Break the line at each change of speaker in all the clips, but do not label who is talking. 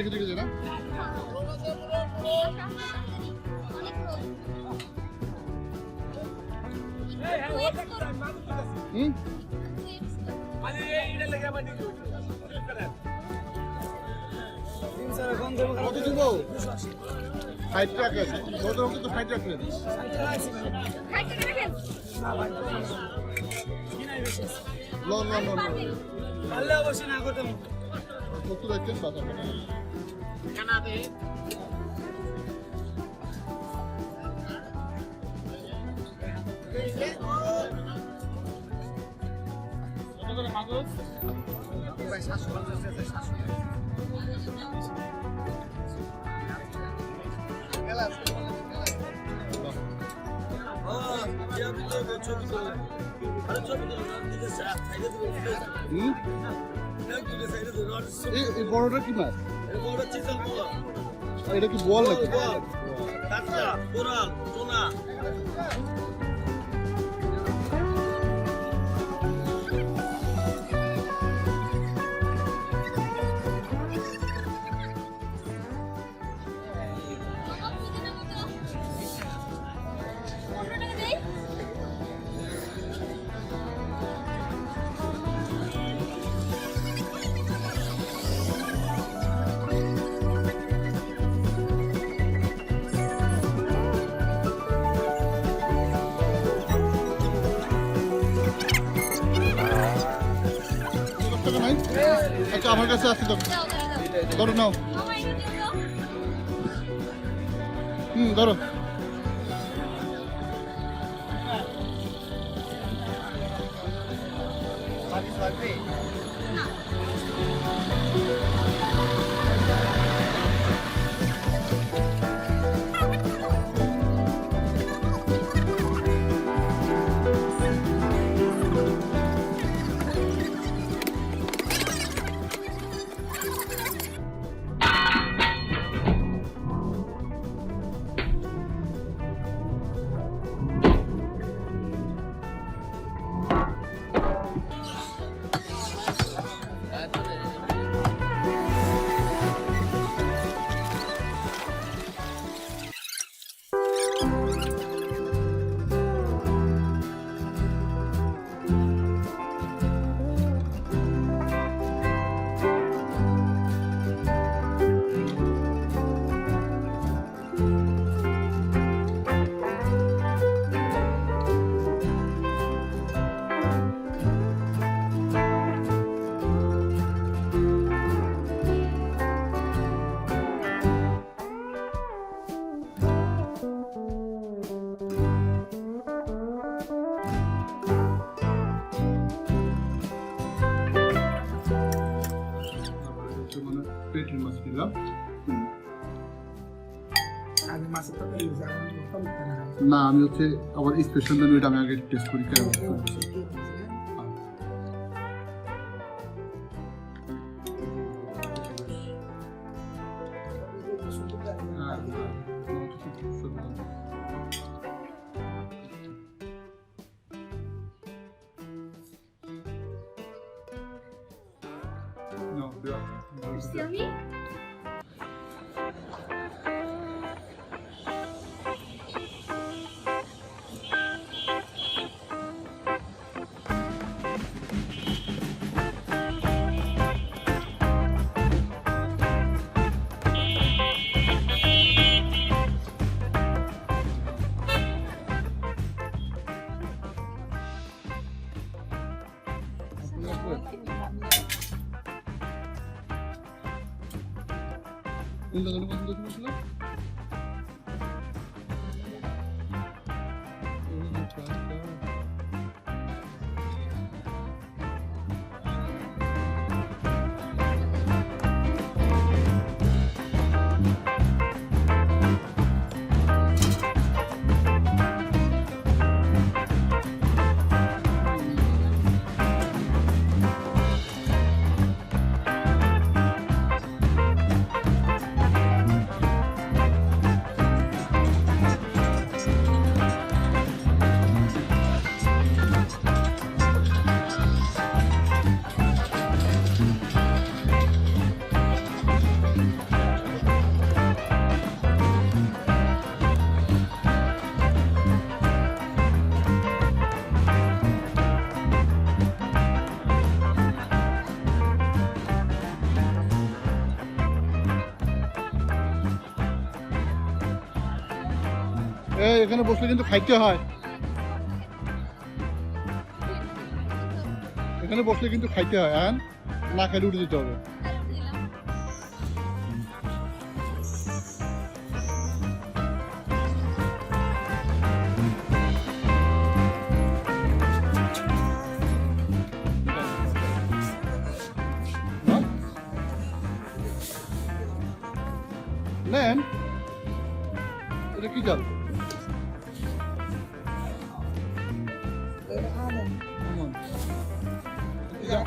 রেখে রেখেছে না হুম? কত দিব ষাট টাকা কত রকম তো ষাট টাকা ল ল ল কত রাখছেন বাজার হুম এই এই বড়টা কি মাছ? এটা কি বল নাকি? আচ্ছা আমার কাছে আছে তো। ধরো নাও। হুম ধরো। মানে মাছ দিলাম না আমি হচ্ছে আবার স্পেশাল মেনু এটা আমি আগে টেস্ট করি কেমন No, they are. কোনটা Ulan oğlum dokunmasın lan. এখানে বসলে কিন্তু খাইতে হয় এখানে বসলে কিন্তু খাইতে হয় হ্যাঁ না খাইলে উঠে দিতে হবে হ্যাঁ? নেন এটা কি জাল আমন। এটা-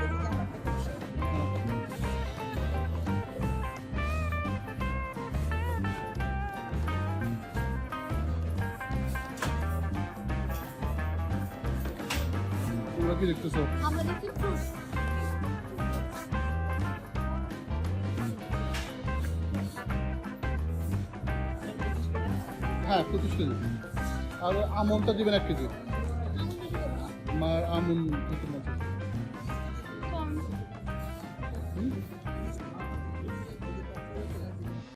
তোমরা কি দেখতেছো
আমরা দেখি ফ্রুট
হ্যাঁ পঁচিশ কেজি আর আমনটা দিবেন এক কেজি আমার আমন